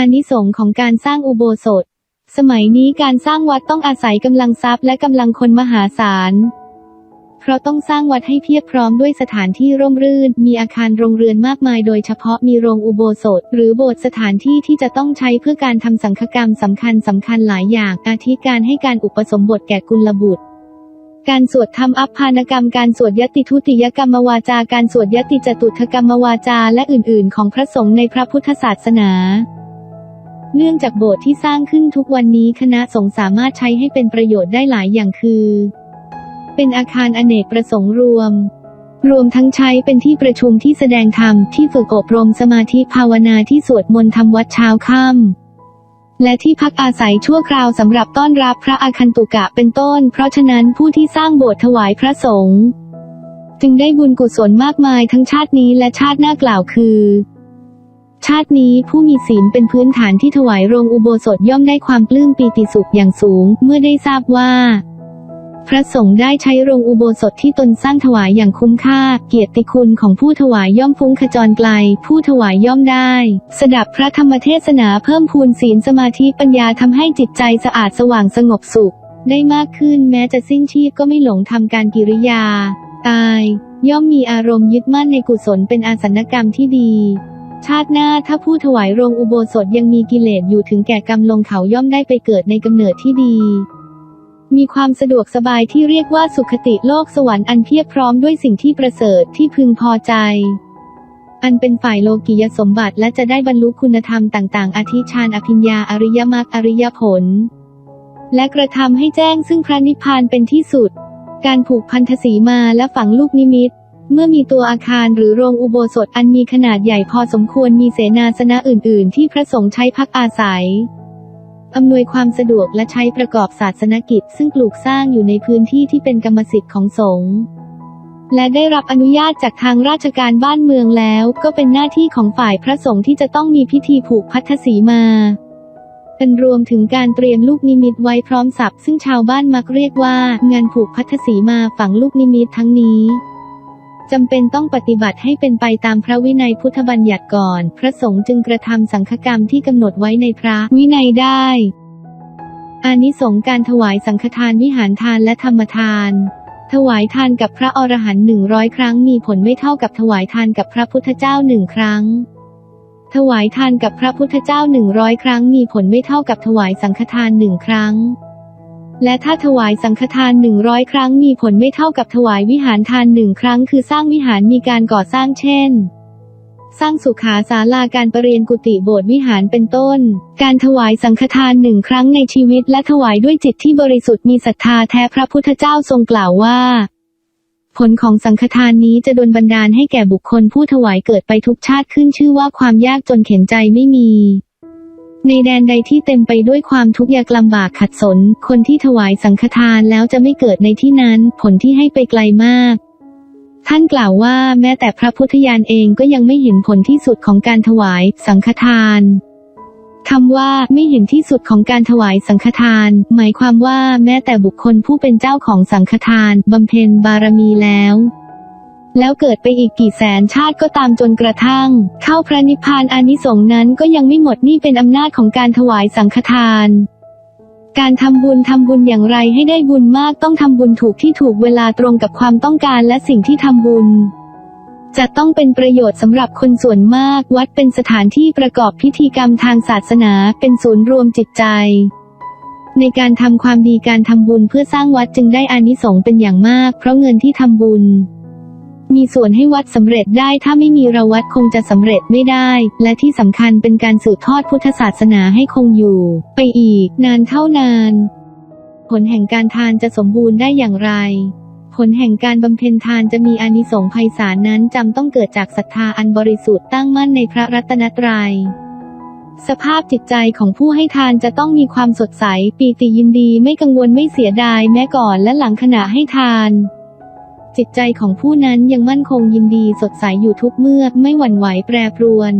อานิสงส์ของการสร้างอุโบสถ สมัยนี้การสร้างวัดต้องอาศัยกำลังทรัพย์และกำลังคนมหาศาล เพราะต้องสร้างวัดให้เพียบพร้อมด้วยสถานที่ร่มรื่น มีอาคารโรงเรือนมากมาย โดยเฉพาะมีโรงอุโบสถ หรือโบสถ์สถานที่ที่จะต้องใช้เพื่อการทำสังฆกรรมสำคัญสำคัญหลายอย่าง อาทิการให้การอุปสมบทแก่กุลบุตรการสวดธรรมอัปพานกรรม การสวดยติทุติยกรรมวาจาการสวดยติจตุถกรรมวาจา และอื่น ๆ ของพระสงฆ์ในพระพุทธศาสนา เนื่องจากโบสถ์ที่สร้างขึ้นทุกวันนี้คณะสงฆ์สามารถใช้ให้เป็นประโยชน์ได้หลายอย่างคือ เป็นอาคารอเนกประสงค์รวม รวมทั้งใช้เป็นที่ประชุมที่แสดงธรรมที่ฝึกอบรมสมาธิภาวนาที่สวดมนต์ทำวัดเช้าค่ำและที่พักอาศัยชั่วคราวสำหรับต้อนรับพระอาคันตุกะเป็นต้น เพราะฉะนั้นผู้ที่สร้างโบสถ์ถวายพระสงฆ์จึงได้บุญกุศลมากมายทั้งชาตินี้และชาติหน้ากล่าวคือาตินี้ผู้มีศีลเป็นพื้นฐานที่ถวายโรงอุโบสถย่อมได้ความปลื้มปีติสุขอย่างสูง เมื่อได้ทราบว่า พระสงฆ์ได้ใช้โรงอุโบสถที่ตนสร้างถวายอย่างคุ้มค่า เกียรติคุณของผู้ถวายย่อมฟุ้งขจรไกล ผู้ถวายย่อมได้ สดับพระธรรมเทศนาเพิ่มพูนศีลสมาธิปัญญาทำให้จิตใจสะอาดสว่างสงบสุข ได้มากขึ้นแม้จะสิ้นชีพก็ไม่หลงทำการกิริยา ตาย ย่อมมีอารมณ์ยึดมั่นในกุศลเป็นอาสนกรรมที่ดี ชาติหน้าถ้าผู้ถวายโรงอุโบสถยังมีกิเลสอยู่ถึงแก่กรรมลงเขาย่อมได้ไปเกิดในกำเนิดที่ดี มีความสะดวกสบายที่เรียกว่าสุขติโลกสวรรค์อันเพียบพร้อมด้วยสิ่งที่ประเสริฐที่พึงพอใจ อันเป็นฝ่ายโลกิยสมบัติและจะได้บรรลุคุณธรรมต่างๆ อาทิชานอภิญญาอริยมรรคอริยผล และกระทำให้แจ้งซึ่งพระนิพพานเป็นที่สุด การผูกพันธสีมาและฝังลูกนิมิต เมื่อมีตัวอาคารหรือโรงอุโบสถอันมีขนาดใหญ่พอสมควรมีเสนาสนะอื่น ๆ ที่พระสงฆ์ใช้พักอาศัย อำนวยความสะดวกและใช้ประกอบศาสนกิจ ซึ่งปลูกสร้างอยู่ในพื้นที่ที่เป็นกรรมสิทธิ์ของสงฆ์และได้รับอนุญาตจากทางราชการบ้านเมืองแล้ว ก็เป็นหน้าที่ของฝ่ายพระสงฆ์ที่จะต้องมีพิธีผูกพัทธสีมาเป็นรวมถึงการเตรียมลูกนิมิตไว้พร้อมสับซึ่งชาวบ้านมักเรียกว่า งานผูกพัทธสีมาฝังลูกนิมิตทั้งนี้ จำเป็นต้องปฏิบัติให้เป็นไปตามพระวินัยพุทธบัญญัติก่อน พระสงฆ์จึงกระทำสังฆกรรมที่กำหนดไว้ในพระวินัยได้อานิสงส์การถวายสังฆทานวิหารทานและธรรมทาน ถวายทานกับพระอรหันต์หนึ่งร้อยครั้งมีผลไม่เท่ากับถวายทานกับพระพุทธเจ้าหนึ่งครั้ง ถวายทานกับพระพุทธเจ้าหนึ่งร้อยครั้งมีผลไม่เท่ากับถวายสังฆทานหนึ่งครั้ง และถ้าถวายสังฆทานหนึ่งร้อยครั้งมีผลไม่เท่ากับถวายวิหารทานหนึ่งครั้ง คือสร้างวิหารมีการก่อสร้างเช่น สร้างสุขาศาลาการประเรียนกุฏิโบสถ์วิหารเป็นต้น การถวายสังฆทานหนึ่งครั้งในชีวิต และถวายด้วยจิตที่บริสุทธิ์มีศรัทธาแท้พระพุทธเจ้าทรงกล่าวว่า ผลของสังฆทานนี้จะดลบันดาลให้แก่บุคคลผู้ถวายเกิดไปทุกชาติขึ้นชื่อว่าความยากจนเข็นใจไม่มี ในแดนใดที่เต็มไปด้วยความทุกข์ยากลำบากขัดสน คนที่ถวายสังฆทานแล้วจะไม่เกิดในที่นั้น ผลที่ให้ไปไกลมาก ท่านกล่าวว่าแม้แต่พระพุทธญาณเองก็ยังไม่เห็นผลที่สุดของการถวายสังฆทานคำว่าไม่เห็นที่สุดของการถวายสังฆทาน หมายความว่าแม้แต่บุคคลผู้เป็นเจ้าของสังฆทานบำเพ็ญบารมีแล้ว แล้วเกิดไปอีกกี่แสนชาติก็ตามจนกระทั่ง เข้าพระนิพพานอานิสงส์นั้นก็ยังไม่หมดนี่เป็นอำนาจของการถวายสังฆทาน การทำบุญทำบุญอย่างไรให้ได้บุญมากต้องทำบุญถูกที่ถูกเวลาตรงกับความต้องการและสิ่งที่ทำบุญ จะต้องเป็นประโยชน์สำหรับคนส่วนมาก วัดเป็นสถานที่ประกอบพิธีกรรมทางศาสนา เป็นศูนย์รวมจิตใจ ในการทำความดีการทำบุญเพื่อสร้างวัดจึงได้อานิสงส์เป็นอย่างมาก เพราะเงินที่ทำบุญ มีส่วนให้วัดสำเร็จได้ ถ้าไม่มีเราวัดคงจะสำเร็จไม่ได้ และที่สำคัญเป็นการสืบทอดพุทธศาสนาให้คงอยู่ ไปอีก นานเท่านาน ผลแห่งการทานจะสมบูรณ์ได้อย่างไรผลแห่งการบำเพ็ญทานจะมีอานิสงส์ไพศาลนั้นจำต้องเกิดจากศรัทธาอันบริสุทธิ์ตั้งมั่นในพระรัตนตรัย สภาพจิตใจของผู้ให้ทานจะต้องมีความสดใส ปีติยินดีไม่กังวลไม่เสียดายแม้ก่อนและหลังขณะให้ทาน จิตใจของผู้นั้นยังมั่นคงยินดีสดใสอยู่ทุกเมื่อไม่หวั่นไหวแปรปรวน